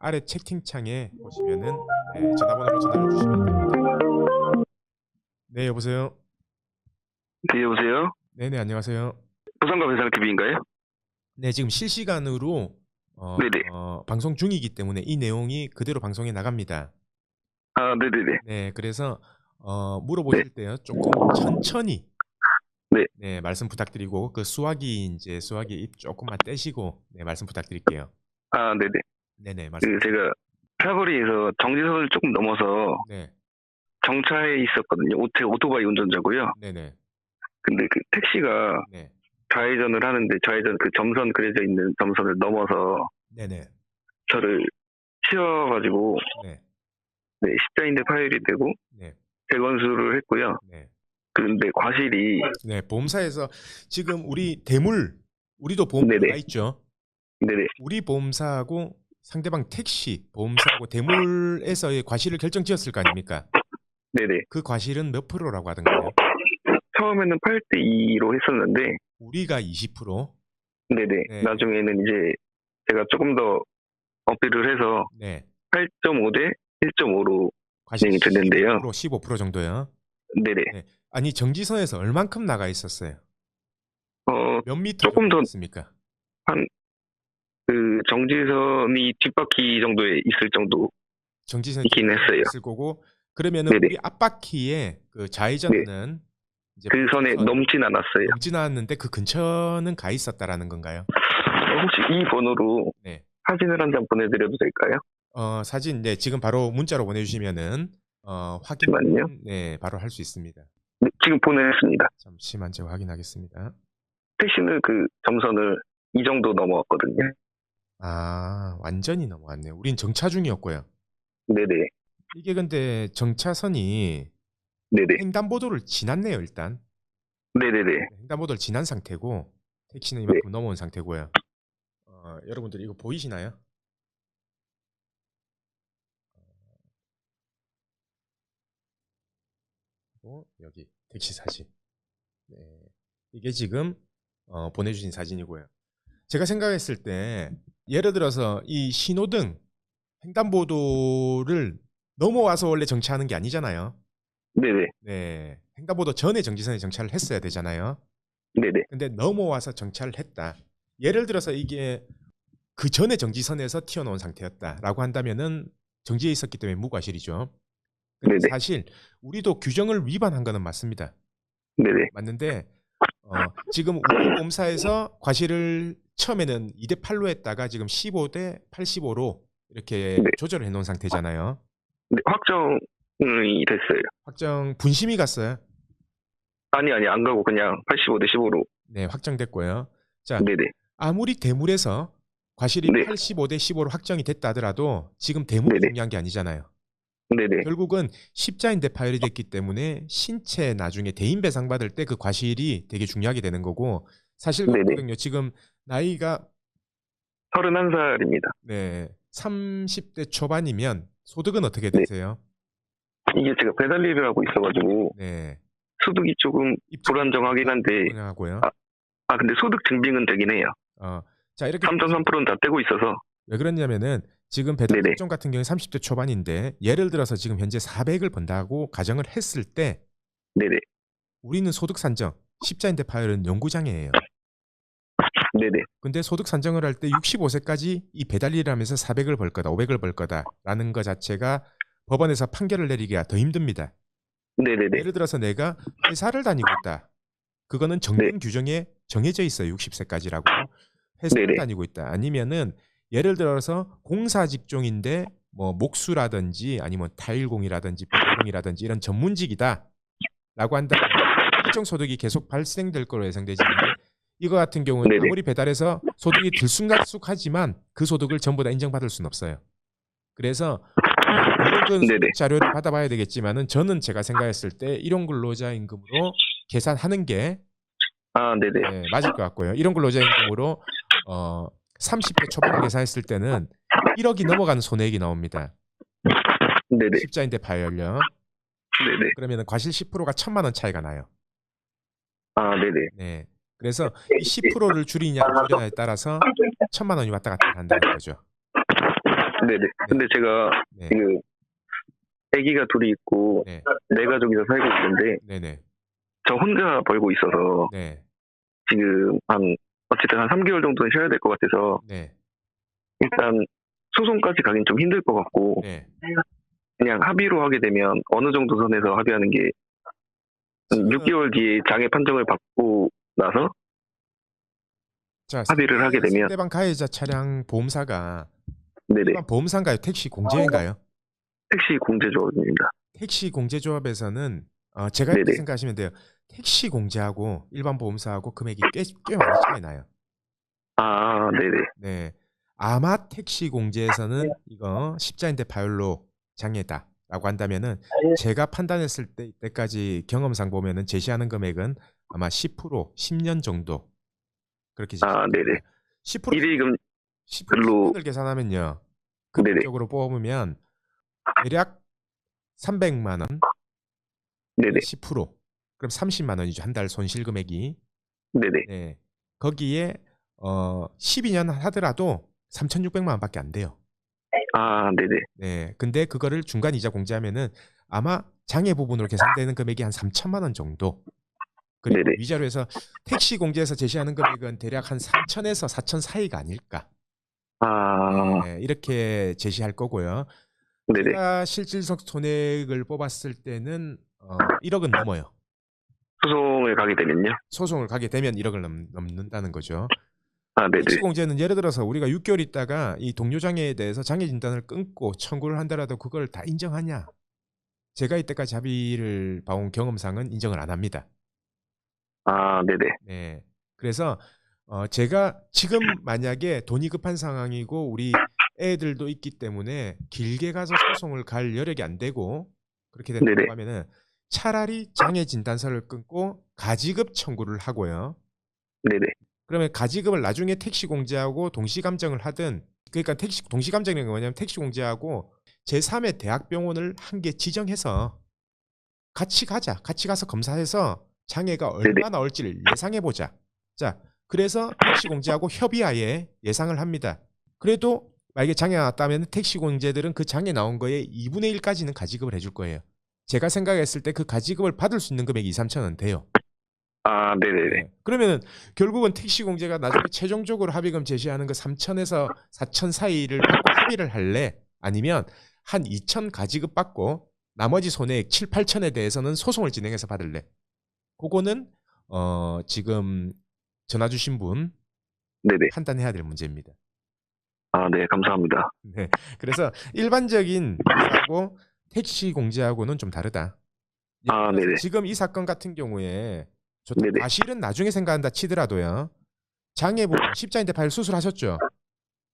아래 채팅창에 보시면은 네, 전화번호를 전화해 주시면 됩니다. 네, 여보세요. 네, 여보세요? 네, 네, 안녕하세요. 부산과 배산 TV인가요? 네, 지금 실시간으로 어, 네네. 어, 방송 중이기 때문에 이 내용이 그대로 방송에 나갑니다. 아, 네네네. 네, 그래서 어, 물어보실 때요 조금 천천히 네. 말씀 부탁드리고 그 수화기 이제 수화기 입 조금만 떼시고 네, 말씀 부탁드릴게요. 아, 네네. 네, 네, 말씀. 그, 제가 사거리에서 정지선을 조금 넘어서 네, 정차에 있었거든요. 오토, 오토바이 운전자고요. 네, 네, 근데 그 택시가 네, 좌회전을 하는데 좌회전 그 점선 그려져 있는 점선을 넘어서 네, 네, 저를 치워가지고 네, 네, 십자인대 파열이 되고 네, 재건수를 했고요. 네. 그런데 과실이 네, 보험사에서 지금 우리 대물 우리도 보험사가 네네. 있죠. 네네. 우리 보험사하고 상대방 택시 보험사하고 대물에서의 과실을 결정지었을 거 아닙니까? 네네. 그 과실은 몇 프로라고 하던가요? 처음에는 8대 2로 했었는데 우리가 20%, 네네. 네. 나중에는 이제 제가 조금 더 어필을 해서 네, 8.5대 1.5로 과실 진행이 됐는데요. 15%, 15% 정도요. 네네. 아니 정지선에서 얼만큼 나가 있었어요? 어, 몇 미터 조금 더- 있습니까? 그 정지선이 뒷바퀴 정도에 있을 정도 정지선이 있긴 했어요. 있을 거고 그러면은 네네. 우리 앞바퀴에 그 좌회전은 이제 그 선에 선 넘진 않았어요. 넘지 않았는데 그 근처는 가 있었다라는 건가요? 어, 혹시 이 번호로 네. 사진을 한 장 보내드려도 될까요? 어, 사진 네, 지금 바로 문자로 보내주시면은 어, 확인 잠시만요. 네 바로 할 수 있습니다. 네, 지금 보냈습니다. 잠시만 제가 확인하겠습니다. 택시는 그 점선을 이 정도 넘어왔거든요. 아 완전히 넘어갔네요. 우린 정차 중이었고요. 네네. 이게 근데 정차선이 네네. 횡단보도를 지났네요 일단. 네네네. 횡단보도를 지난 상태고 택시는 네. 이만큼 넘어온 상태고요. 어, 여러분들 이거 보이시나요? 어, 여기 택시 사진. 네. 이게 지금 어, 보내주신 사진이고요. 제가 생각했을 때 예를 들어서 이 신호등 횡단보도를 넘어와서 원래 정차하는 게 아니잖아요. 네네. 네. 횡단보도 전에 정지선에 정차를 했어야 되잖아요. 네네. 근데 넘어와서 정차를 했다. 예를 들어서 이게 그 전에 정지선에서 튀어나온 상태였다라고 한다면은 정지해 있었기 때문에 무과실이죠. 근데 네네. 사실 우리도 규정을 위반한 거는 맞습니다. 네네. 맞는데 어, 지금 우리 보험사에서 과실을 처음에는 2대 8로 했다가 지금 15대 85로 이렇게 네. 조절을 해놓은 상태잖아요. 네, 확정이 됐어요. 확정 분심이 갔어요. 아니, 아니, 안 가고 그냥 85대 15로. 네, 확정됐고요. 자, 네네. 아무리 대물에서 과실이 네. 85대 15로 확정이 됐다 하더라도 지금 대물이 네네. 중요한 게 아니잖아요. 네네. 결국은 십자인대 파열이 됐기 때문에 신체 나중에 대인 배상 받을 때 그 과실이 되게 중요하게 되는 거고 사실. 그렇거든요. 지금 나이가 31살입니다. 네 30대 초반이면 소득은 어떻게 네. 되세요? 이게 제가 배달 일을 하고 있어가지고 네 소득이 조금 불안정하긴 한데 하고요. 아, 아 근데 소득 증빙은 되긴 해요. 어, 자 이렇게 3.3%는 다 떼고 있어서 왜 그러냐면은 지금 배달. 특종 같은 경우에 30대 초반인데 예를 들어서 지금 현재 400을 번다고 가정을 했을 때 네네 우리는 소득 산정 십자인대 파열은 연구장애예요. 네네 근데 소득 산정을 할 때 65세까지 이 배달 일을 하면서 400을 벌 거다, 500을 벌 거다라는 것 자체가 법원에서 판결을 내리기가 더 힘듭니다. 네네네 예를 들어서 내가 회사를 다니고 있다. 그거는 정규 규정에 정해져 있어요. 60세까지라고. 회사를 네네. 다니고 있다. 아니면은 예를 들어서 공사 직종인데 뭐 목수라든지 아니면 타일공이라든지 배공이라든지 이런 전문직이다. 라고 한다면 일정 소득이 계속 발생될 거로 예상되지만 이거 같은 경우는 네네. 아무리 배달해서 소득이 들쑥날쑥하지만 그 소득을 전부 다 인정받을 수는 없어요. 그래서. 소득 자료를 받아봐야 되겠지만은 저는 제가 생각했을 때 일용 근로자 임금으로 계산하는 게 아 네네 네, 맞을 것 같고요. 일용 근로자 임금으로 어 30대 초반 계산했을 때는 1억이 넘어가는 손해액이 나옵니다. 네네 십자인대 파열요. 네네 그러면 과실 10%가 천만 원 차이가 나요. 아 네네 네. 그래서 이 10%를 줄이냐 줄이냐에 따라서 천만 원이 왔다 갔다 한다는 거죠. 네네. 근데 제가 네. 지금 아기가 둘이 있고 네. 네 가족이서 살고 있는데 네네. 저 혼자 벌고 있어서 네. 지금 한 어쨌든 한 3개월 정도는 쉬어야 될 것 같아서 네. 일단 소송까지 가긴 좀 힘들 것 같고 네. 그냥 합의로 하게 되면 어느 정도 선에서 합의하는 게 지금- 6개월 뒤에 장애 판정을 받고 나서 자, 합의를 하게 되면- 상대방 가해자 차량 보험사가 네네 보험사인가요? 택시 공제인가요? 택시 공제조합입니다. 택시 공제조합에서는 어, 제가 이렇게. 생각하시면 돼요. 택시 공제하고 일반 보험사하고 금액이 꽤, 꽤 많이 차이 나요. 아 네네 네. 아마 택시 공제에서는 이거 십자인대 파열로 장애다라고 한다면은 제가 판단했을 때 이때까지 경험상 보면은 제시하는 금액은 아마 10% 10년 정도 그렇게 아, 네네. 10% 일일금 10% 글로- 10년을 계산하면요. 네네. 금액적으로 뽑으면 대략 300만 원 네네 10% 그럼 30만 원이죠. 한 달 손실 금액이. 네네 네. 거기에 어 12년 하더라도 3,600만 원밖에 안 돼요. 아 네네 네. 근데 그거를 중간 이자 공제하면은 아마 장애 부분으로 계산되는 금액이 한 3천만 원 정도. 그리고 네네. 위자료 해서 택시 공제에서 제시하는 금액은 대략 한 3천에서 4천 사이가 아닐까. 아 네, 이렇게 제시할 거고요. 네네 제가 실질적 손해액을 뽑았을 때는 어, 1억은 넘어요. 소송을 가게 되면요 소송을 가게 되면 1억을 넘, 넘는다는 거죠. 아 네네 택시 공제는 예를 들어서 우리가 6개월 있다가 이 동료 장애에 대해서 장애 진단을 끊고 청구를 한다라도 그걸 다 인정하냐? 제가 이때까지 합의를 봐온 경험상은 인정을 안 합니다. 아 네네 네. 그래서 어 제가 지금 만약에 돈이 급한 상황이고 우리 애들도 있기 때문에 길게 가서 소송을 갈 여력이 안 되고 그렇게 된다고 네네. 하면은 차라리 장애 진단서를 끊고 가지급 청구를 하고요. 네네 그러면 가지급을 나중에 택시 공제하고 동시 감정을 하든 그러니까 택시 동시 감정이 뭐냐면 택시 공제하고 제3의 대학병원을 한 개 지정해서 같이 가자. 같이 가서 검사해서 장애가 얼마 나 올지를 예상해 보자. 자, 그래서 택시 공제하고 협의하에 예상을 합니다. 그래도 만약에 장애가 났다면 택시 공제들은 그 장애 나온 거에 2분의 1까지는 가지급을 해줄 거예요. 제가 생각했을 때 그 가지급을 받을 수 있는 금액이 2, 3천 원 돼요. 아 네네네 네. 그러면은 결국은 택시 공제가 나중에 최종적으로 합의금 제시하는 그 3천에서 4천 사이를 받고 합의를 할래? 아니면 한 2천 가지급 받고 나머지 손해액 7, 8천에 대해서는 소송을 진행해서 받을래? 그거는 어 지금 전화 주신 분 네네 판단해야 될 문제입니다. 아 네 감사합니다 네. 그래서 일반적인 하고 택시 공제하고는 좀 다르다. 아, 네네. 지금 이 사건 같은 경우에 네네. 과실은 나중에 생각한다 치더라도요. 장애 부분 십자인대 파열 수술하셨죠?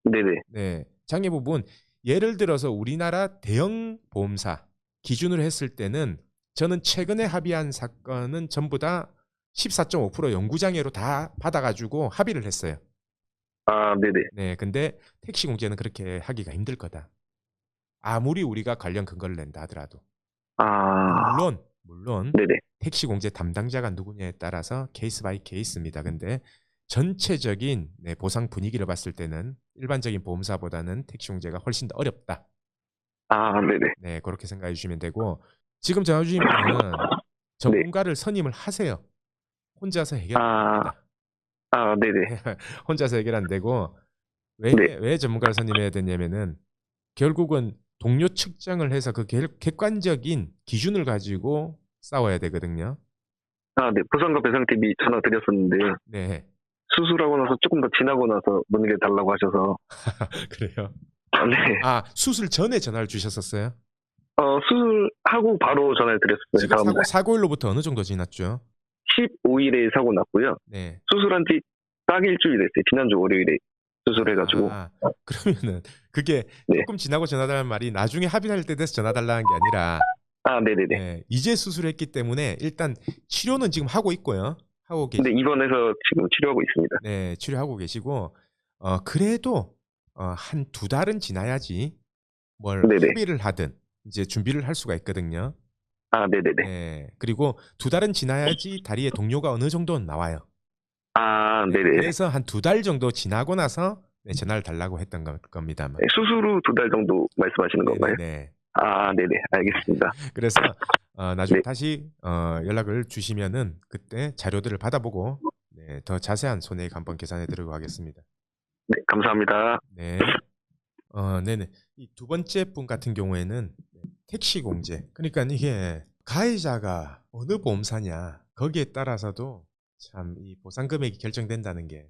네네 네. 장애 부분 예를 들어서 우리나라 대형 보험사 기준으로 했을 때는 저는 최근에 합의한 사건은 전부 다 14.5% 영구장애로 다 받아가지고 합의를 했어요. 아 네네 네, 근데 택시 공제는 그렇게 하기가 힘들 거다. 아무리 우리가 관련 근거를 낸다 하더라도. 아 물론, 물론 네네 택시 공제 담당자가 누구냐에 따라서 케이스 바이 케이스입니다. 근데 전체적인 네, 보상 분위기를 봤을 때는 일반적인 보험사보다는 택시 공제가 훨씬 더 어렵다. 아 네네 네, 그렇게 생각해 주시면 되고 지금 전화 주신 분은 전문가를 선임을 하세요. 혼자서 해결 안 아. 아 네네 혼자서 해결 안 되고 왜, 네. 왜 전문가를 선임해야 되냐면은 결국은 동료 측정을 해서 그 객- 객관적인 기준을 가지고 싸워야 되거든요. 아네 보상과 배상팀이 전화 드렸었는데 네, 수술하고 나서 조금 더 지나고 나서 문의를 달라고 하셔서 그래요. 아, 네 아 수술 전에 전화를 주셨었어요? 어, 수술하고 바로 전화를 드렸어요 지금 다음 사고, 날 사고일로부터 어느 정도 지났죠? 15일에 사고 났고요 네. 수술한 지 딱 일주일 됐어요 지난주 월요일에 수술해가지고 아, 그러면은 그게 네. 조금 지나고 전화달라는 말이 나중에 합의할 때 돼서 전화달라는 게 아니라 아 네네네 네, 이제 수술했기 때문에 일단 치료는 지금 하고 있고요. 하고 계시 근데 입원해서 지금 치료하고 있습니다 네, 치료하고 계시고 어 그래도 어, 한 두 달은 지나야지 뭘 네네. 합의를 하든 이제 준비를 할 수가 있거든요. 아 네네네 네. 그리고 두 달은 지나야지 다리에 동료가 어느 정도는 나와요. 아 네네 그래서 한 두 달 정도 지나고 나서 네, 전화를 달라고 했던 거- 겁니다만. 네, 수술 후 두 달 정도 말씀하시는 건가요? 네. 아, 네네, 알겠습니다. 그래서 어, 나중에 네. 다시 어, 연락을 주시면은 그때 자료들을 받아보고 네, 더 자세한 손해액 한번 계산해 드리고 하겠습니다. 네, 감사합니다. 네. 어, 네네. 이 두 번째 분 같은 경우에는 택시 공제. 그러니까 이게 가해자가 어느 보험사냐 거기에 따라서도 참 이 보상 금액이 결정된다는 게